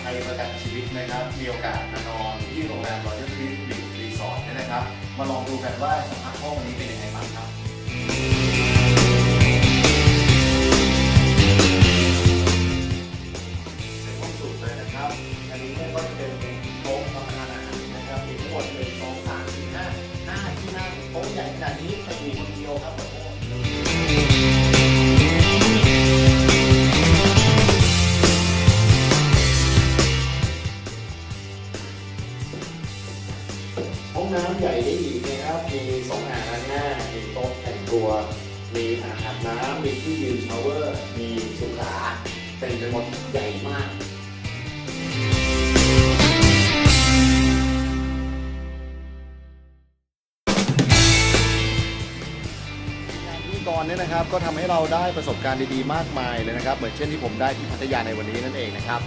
ใครประกันชีวิตนะครับ มีโอกาสมานอนที่โรงแรมรอยัลทรีบีชรีสอร์ทเนี่ยนะครับ มาลองดูกันว่าสภาพห้องนี้เป็นยังไงบ้างครับเป็นห้องสุดเลยนะครับ อันนี้เนี่ยก็จะเป็นโต๊ะรับประทานอาหารนะครับ มีทั้งหมดหนึ่งสองสามสี่ห้าห้าที่นั่งโต๊ะใหญ่ขนาดนี้ ห้องน้ำใหญ่ได้อีกนะครับ มีสองอ่างล้างหน้า มีโต๊ะแต่งตัว มีอ่างอาบน้ำมีที่ยืนชาวเวอร์ มีสุขาเต็มไปหมดใหญ่มากงานพิธีกรเนี่ยนะครับก็ทำให้เราได้ประสบการณ์ดีๆ มากมายเลยนะครับ เหมือนเช่นที่ผมได้ที่พัทยาในวันนี้นั่นเองนะครับ